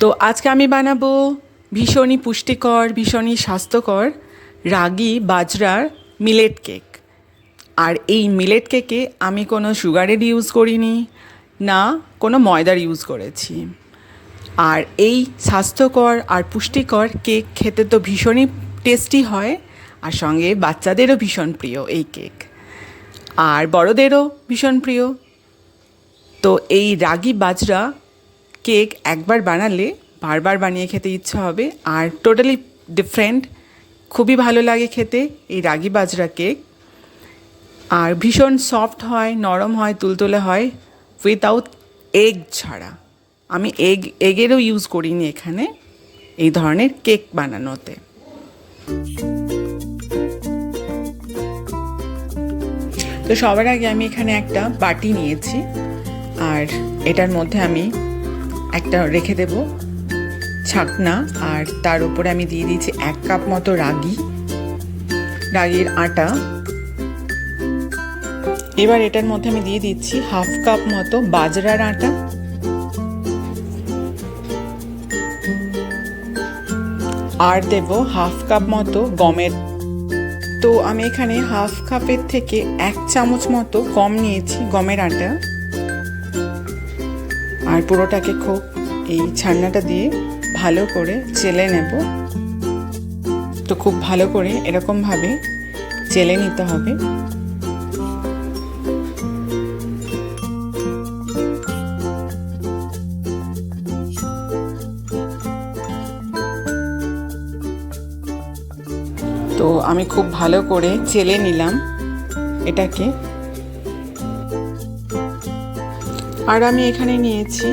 তো আজকে আমি বানাবো ভীষণই পুষ্টিকর, ভীষণই স্বাস্থ্যকর রাগি বাজরার মিলেট কেক আর এই মিলেট কেকে আমি কোনো সুগারের ইউজ করিনি, না কোনো ময়দার ইউজ করেছি। আর এই স্বাস্থ্যকর আর পুষ্টিকর কেক খেতে তো ভীষণই টেস্টি হয়, আর সঙ্গে বাচ্চাদেরও ভীষণ প্রিয় এই কেক আর বড়দেরও ভীষণ প্রিয়। তো এই রাগি বাজরা কেক একবার বানালে বারবার বানিয়ে খেতে ইচ্ছা হবে। আর টোটালি ডিফারেন্ট খুবই ভালো লাগে খেতে এই রাগি বাজরা কেক। আর ভীষণ সফট হয়, নরম হয়, তুলতুলে হয় উইথাউট এগ ছাড়া। আমি এগ এগেরও ইউজ করিনি এখানে এই ধরনের কেক বানানোতে। তো সবার আগে আমি এখানে একটা বাটি নিয়েছি। আর এটার মধ্যে আমি একটা রেখে দেব, ছাকনা, আর তার উপরে আমি দিয়ে দিয়েছি এক কাপ মতো রাগি, রাগির আটা। এবার এটার মধ্যে আমি দিয়ে দিচ্ছি হাফ কাপ মতো বাজরার আটা। আর দেব হাফ কাপ মতো গমের। তো আমি এখানে হাফ কাপের থেকে এক চামচ মতো কম নিয়েছি, গমের আটা। আর পুরোটাকে খুব এই ছান্নাটা দিয়ে ভালো করে চেলে নেব। তো খুব ভালো করে এরকমভাবে চেলে নিতে হবে। তো আমি খুব ভালো করে চেলে নিলাম এটাকে। আর আমি এখানে নিয়েছি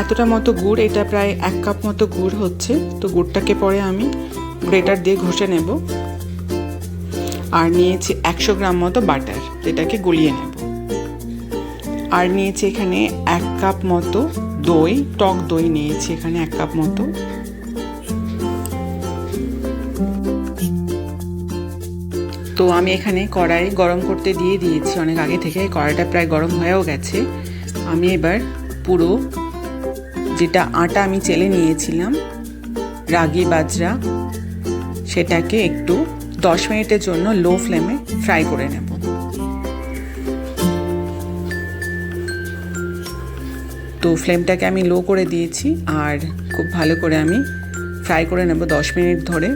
এতটা মতো গুড়, এটা প্রায় এক কাপ মতো গুড় হচ্ছে। তো গুড়টাকে পরে আমি গ্রেটার দিয়ে ঘষে নেব। আর নিয়েছি একশো গ্রাম মতো বাটার, যেটাকে গুলিয়ে নেব। আর নিয়েছি এখানে এক কাপ মতো দই, টক দই নিয়েছি এখানে এক কাপ মতো। তো আমি এখানে কড়াই গরম করতে দিয়ে দিয়েছি, অনেক আগে থেকে। কড়াইটা প্রায় গরম হয়েও গেছে। আমি এবার পুরো যেটা আটা আমি চেলে নিয়েছিলাম, রাগি বাজরা, সেটাকে একটু দশ মিনিটের জন্য লো ফ্লেমে ফ্রাই করে নেব। তো ফ্লেমটাকে আমি লো করে দিয়েছি আর খুব ভালো করে আমি ফ্রাই করে নেব দশ মিনিট ধরে।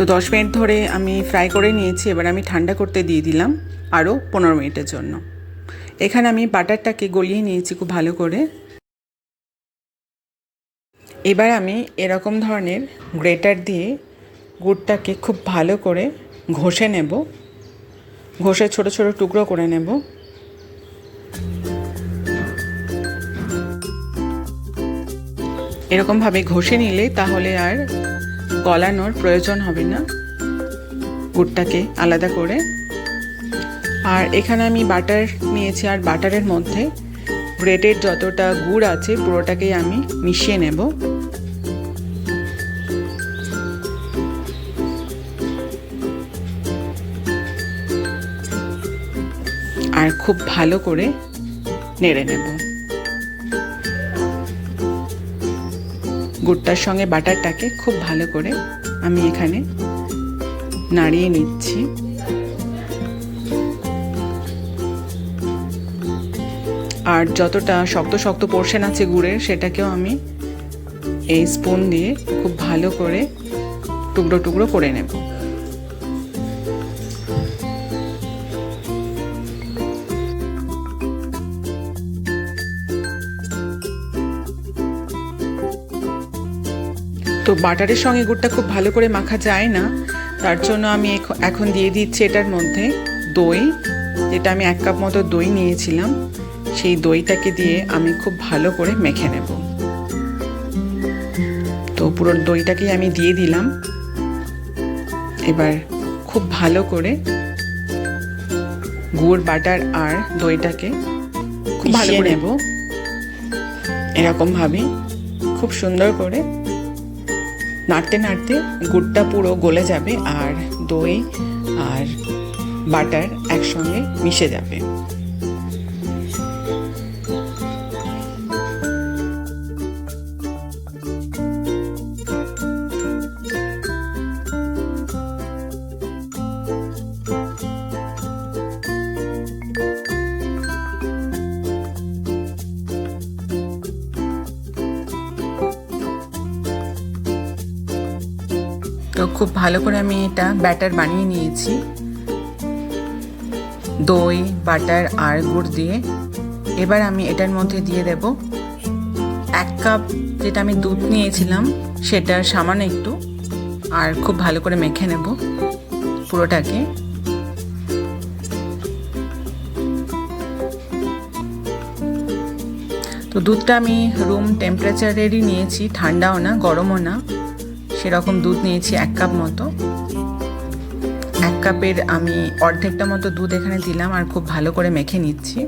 তো দশ মিনিট ধরে আমি ফ্রাই করে নিয়েছি, এবার আমি ঠান্ডা করতে দিয়ে দিলাম আরও পনেরো মিনিটের জন্য। এখানে আমি বাটারটাকে গলিয়ে নিয়েছি খুব ভালো করে। এবার আমি এরকম ধরনের গ্রেটার দিয়ে গুড়টাকে খুব ভালো করে ঘষে নেব। ঘষে ছোট ছোট টুকরো করে নেব। এরকমভাবে ঘষে নিলে তাহলে আর গলানোর প্রয়োজন হবে না। গুড়টাকে আলাদা করে। আর এখানে আমি বাটার নিয়েছি, আর বাটারের মধ্যে ব্রেডের যতটা গুড় আছে, পুরোটাকেই আমি মিশিয়ে নেব। আর খুব ভালো করে নেড়ে নেব। গুড়টার সঙ্গে বাটারটাকে খুব ভালো করে আমি এখানে নাড়িয়ে নিচ্ছি। আর যতটা শক্ত শক্ত পোর্শন আছে গুড়ের, সেটাকেও আমি এই স্পুন দিয়ে খুব ভালো করে টুকরো টুকরো করে নেব। তো বাটারের সঙ্গে গুড়টা খুব ভালো করে মাখা যায় না। তার জন্য আমি এখন দিয়ে দিচ্ছি এটার মধ্যে দই যেটা আমি এক কাপ মতো দই নিয়েছিলাম। সেই দইটাকে দিয়ে আমি খুব ভালো করে মেখে নেব। তো পুরো দইটাকেই আমি দিয়ে দিলাম। এবার খুব ভালো করে গুড় বাটার আর দইটাকে খুব ভালো করে নেব। এরকমভাবে খুব সুন্দর করে নাড়তে নাড়তে গুড়টা পুরো গলে যাবে আর দই আর বাটার একসঙ্গে মিশে যাবে। তো খুব ভালো করে আমি এটা ব্যাটার বানিয়ে নিয়েছি। দই, বাটার, আর গুড় দিয়ে। এবার আমি এটার মধ্যে দিয়ে দেব এক কাপ যেটা আমি দুধ নিয়েছিলাম, সেটার সামান্য একটু, আর খুব ভালো করে মেখে নেব পুরোটাকে। তো দুধটা আমি রুম টেম্পারেচারেরই নিয়েছি, ঠান্ডাও না, গরমও না। সেরকম দুধ নিয়েছি এক কাপ মতো। এক কাপের আমি অর্ধেকটা মতো দুধ এখানে দিলাম আর খুব ভালো করে মেখে নিচ্ছি।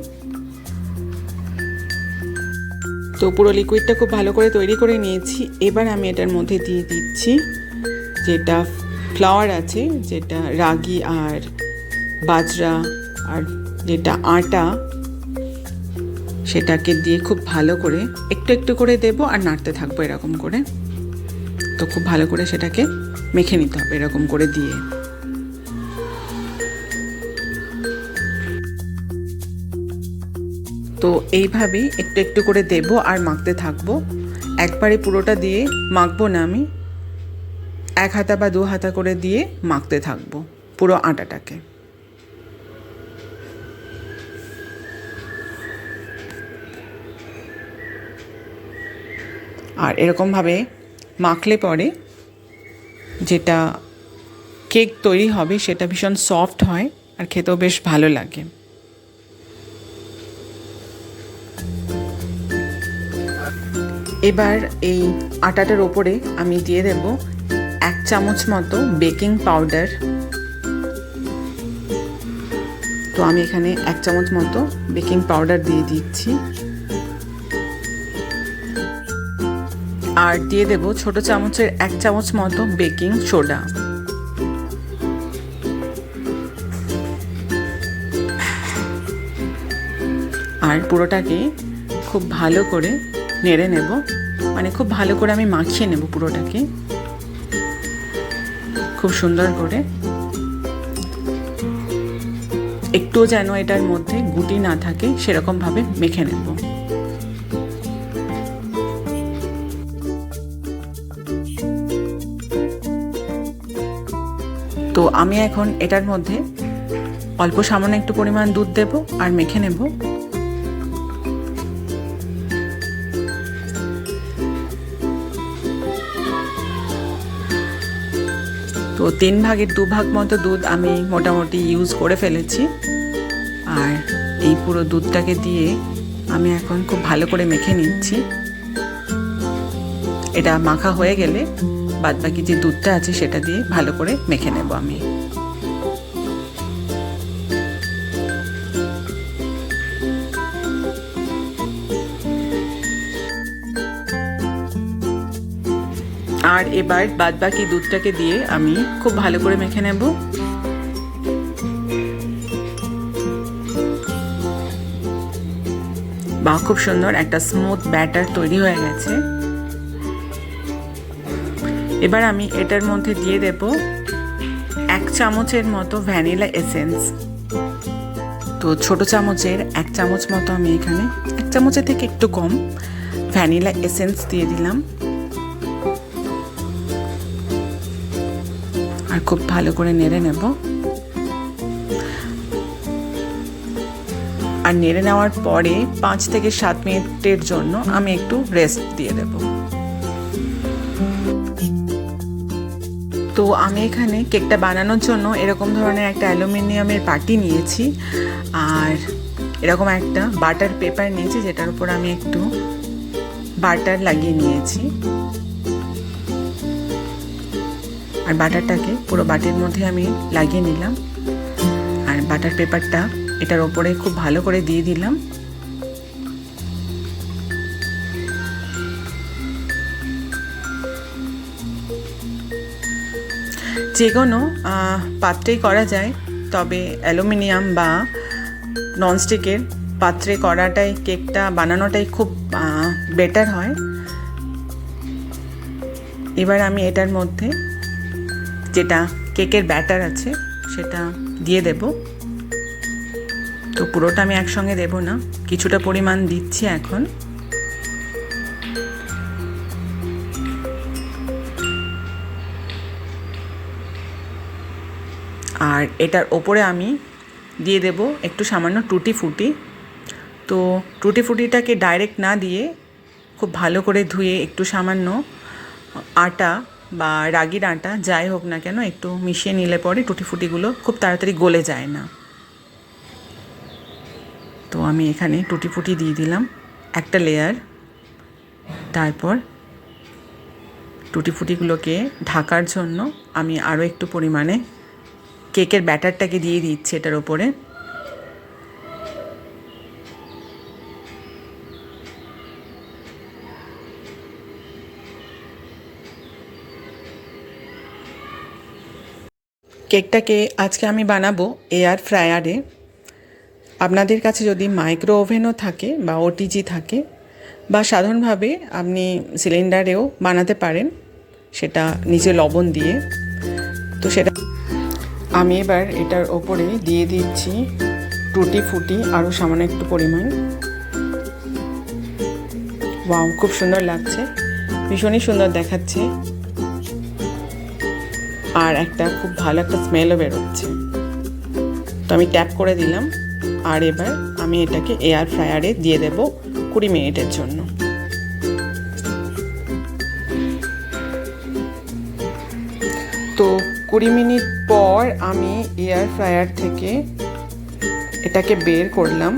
তো পুরো লিকুইডটা খুব ভালো করে তৈরি করে নিয়েছি। এবার আমি এটার মধ্যে দিয়ে দিচ্ছি যেটা ফ্লাওয়ার আছে, যেটা রাগি আর বাজরা আর যেটা আটা, সেটাকে দিয়ে খুব ভালো করে একটু একটু করে দেবো আর নাড়তে থাকব এরকম করে। তো খুব ভালো করে সেটাকে মেখে নিতে হবে এরকম করে দিয়ে। তো এইভাবেই একটু একটু করে দেব আর মাখতে থাকব। একবারে পুরোটা দিয়ে মাখবো না আমি। এক হাতা বা দু হাতা করে দিয়ে মাখতে থাকব পুরো আটাটাকে। আর এরকমভাবে মাখলে পরে যেটা কেক তৈরি হবে সেটা ভীষণ সফট হয় আর খেতেও বেশ ভালো লাগে। এবার এই আটাটার ওপরে আমি দিয়ে দেব এক চামচ মতো বেকিং পাউডার। তো আমি এখানে এক চামচ মতো বেকিং পাউডার দিয়ে দিচ্ছি। আর দিয়ে দেব ছোট চামচের এক চামচ মতো বেকিং সোডা। আর পুরোটাকে খুব ভালো করে নেড়ে নেব। মানে খুব ভালো করে আমি মাখিয়ে নেব পুরোটাকে। খুব সুন্দর করে। একটুও যেন এটার মধ্যে গুটি না থাকে, সেরকমভাবে মেখে নেব। তো আমি এখন এটার মধ্যে অল্প সামান্য একটু পরিমাণ দুধ দেব আর মেখে নেব। তো তিন ভাগের দু ভাগ মতো দুধ আমি মোটামুটি ইউজ করে ফেলেছি। আর এই পুরো দুধটাকে দিয়ে আমি এখন খুব ভালো করে মেখে নিচ্ছি। এটা মাখা হয়ে গেলে বাদ বাকি যে দুধটা আছে সেটা দিয়ে ভালো করে মেখে নেব আমি। আর এবার বাদ বাকি দুধটাকে দিয়ে আমি খুব ভালো করে মেখে নেব। বা খুব সুন্দর একটা স্মুথ ব্যাটার তৈরি হয়ে গেছে। এবার আমি এটার মধ্যে দিয়ে দেব এক চামচের মতো ভ্যানিলা এসেন্স। তো ছোট চামচের এক চামচ মতো আমি এখানে, এক চামচের থেকে একটু কম ভ্যানিলা এসেন্স দিয়ে দিলাম। আর খুব ভালো করে নেড়ে নেব। আর নেড়ে নেওয়ার পরে পাঁচ থেকে সাত মিনিটের জন্য আমি একটু রেস্ট দিয়ে দেব। তো আমি এখানে কেকটা বানানোর জন্য এরকম ধরনের একটা অ্যালুমিনিয়ামের বাটি নিয়েছি। আর এরকম একটা বাটার পেপার নিয়েছি, যেটার উপর আমি একটু বাটার লাগিয়ে নিয়েছি। আর বাটারটাকে পুরো বাটির মধ্যে আমি লাগিয়ে নিলাম। আর বাটার পেপারটা এটার ওপরে খুব ভালো করে দিয়ে দিলাম। যে কোনো পাত্রেই করা যায়, তবে অ্যালুমিনিয়াম বা ননস্টিকের পাত্রে করাটাই, কেকটা বানানোটাই খুব বেটার হয়। এবার আমি এটার মধ্যে যেটা কেকের ব্যাটার আছে, সেটা দিয়ে দেব। তো পুরোটা আমি একসঙ্গে দেব না, কিছুটা পরিমাণ দিচ্ছি এখন। আর এটার ওপরে আমি দিয়ে দেব একটু সামান্য টুটি ফুটি। তো টুটি ফুটিটাকে ডাইরেক্ট না দিয়ে খুব ভালো করে ধুয়ে একটু সামান্য আটা বা রাগির আটা যাই হোক না কেন একটু মিশিয়ে নিলে পরে টুটি ফুটিগুলো খুব তাড়াতাড়ি গলে যায় না। তো আমি এখানে টুটি ফুটি দিয়ে দিলাম একটা লেয়ার তারপর টুটি ফুটিগুলোকে ঢাকার জন্য আমি আরও একটু পরিমাণে কেকের ব্যাটারটাকে দিয়ে দিচ্ছি এটার ওপরে। কেকটাকে আজকে আমি বানাবো এয়ার ফ্রায়ারে। আপনাদের কাছে যদি মাইক্রো ওভেনও থাকে বা ওটিজি থাকে বা সাধারণভাবে আপনি সিলিন্ডারেও বানাতে পারেন, সেটা নিজে লবণ দিয়ে। তো সেটা আমি এবার এটার ওপরে দিয়ে দিচ্ছি টুটি ফুটি আরও সামান্য একটু পরিমাণ। ওয়াও, খুব সুন্দর লাগছে। ভীষণই সুন্দর দেখাচ্ছে। আর একটা খুব ভালো একটা স্মেলও বেরোচ্ছে। তো আমি ট্যাপ করে দিলাম। আর এবার আমি এটাকে এয়ার ফ্রায়ারে দিয়ে দেব কুড়ি মিনিটের জন্য। তো কুড়ি মিনিট পর আমি এয়ার ফ্রায়ার থেকে এটাকে বের করলাম।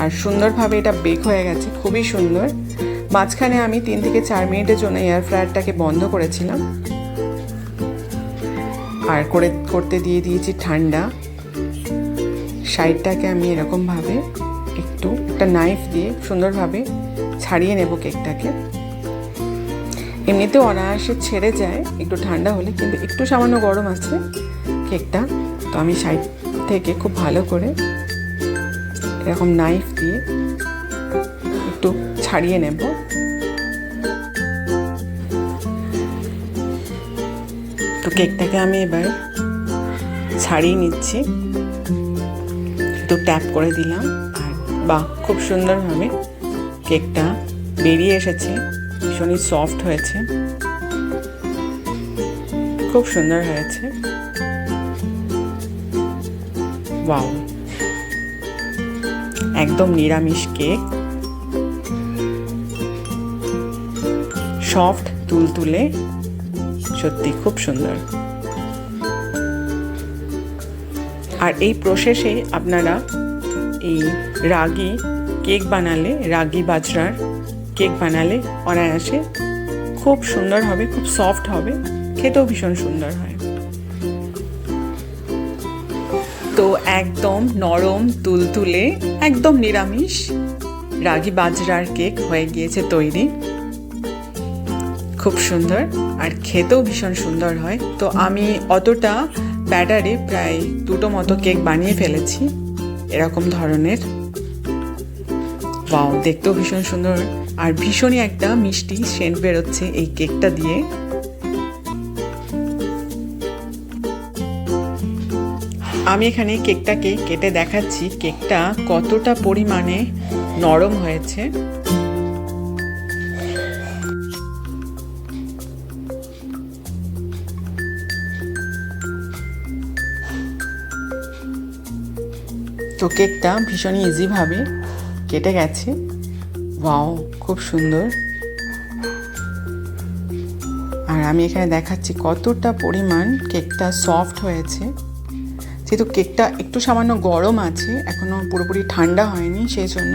আর সুন্দরভাবে এটা বেক হয়ে গেছে, খুবই সুন্দর। মাঝখানে আমি তিন থেকে চার মিনিটের জন্য এয়ার ফ্রায়ারটাকে বন্ধ করেছিলাম। আর করে, করতে দিয়ে দিয়েছি ঠান্ডা। সাইডটাকে আমি এরকমভাবে একটু একটা নাইফ দিয়ে সুন্দরভাবে ছাড়িয়ে নেব কেকটাকে এমনিতেও অনায়াসে ছেড়ে যায়, একটু ঠান্ডা হলে, কিন্তু একটু সামান্য গরম আছে। কেকটা। তো আমি সাইড থেকে খুব ভালো করে এরকম নাইফ দিয়ে একটু ছাড়িয়ে নেব। তো কেকটাকে আমি এবার ছাড়িয়ে নিচ্ছি। একটু ট্যাপ করে দিলাম। আর বাহ, খুব সুন্দরভাবে কেকটা বেরিয়ে এসেছে। ভীষণই সফট হয়েছে। খুব সুন্দর হয়েছে। ওয়াও একদম নিরামিষ কেক। সফট, তুলতুলে, সত্যি খুব সুন্দর। আর এই প্রসেসে আপনারা এই রাগি কেক বানালে, রাগি বাজরার কেক বানালে অনায়াসে খুব সুন্দর হবে, খুব সফট হবে, খেতেও ভীষণ সুন্দর হয়। একদম নরম, তুলতুলে, একদম নিরামিষ রাগি বাজরার কেক হয়ে গিয়েছে তৈরি। খুব সুন্দর আর খেতেও ভীষণ সুন্দর হয়। তো আমি অতটা ব্যাটারে প্রায় দুটো মতো কেক বানিয়ে ফেলেছি, এরকম ধরনের। বাও দেখতেও ভীষণ সুন্দর আর ভীষণই একটা মিষ্টি সেন্ট বেরোচ্ছে এই কেকটা দিয়ে। আমি এখানে কেকটাকে কেটে দেখাচ্ছি। কেকটা কতটা পরিমাণে নরম হয়েছে। তো কেকটা ভীষণই ইজিভাবে কেটে গেছে। ওয়াও, খুব সুন্দর। আর আমি এখানে দেখাচ্ছি কতটা পরিমাণ কেকটা সফট হয়েছে। যেহেতু কেকটা একটু সামান্য গরম আছে এখনও পুরোপুরি ঠান্ডা হয়নি সেই জন্য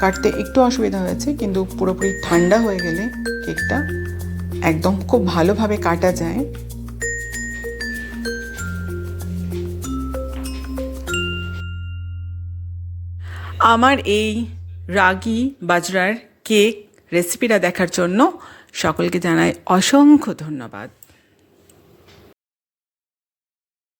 কাটতে একটু অসুবিধা হয়েছে, কিন্তু পুরোপুরি ঠান্ডা হয়ে গেলে কেকটা একদম খুব ভালোভাবে কাটা যায়। আমার এই রাগি বাজরার কেক রেসিপিটা দেখার জন্য সকলকে জানাই অসংখ্য ধন্যবাদ।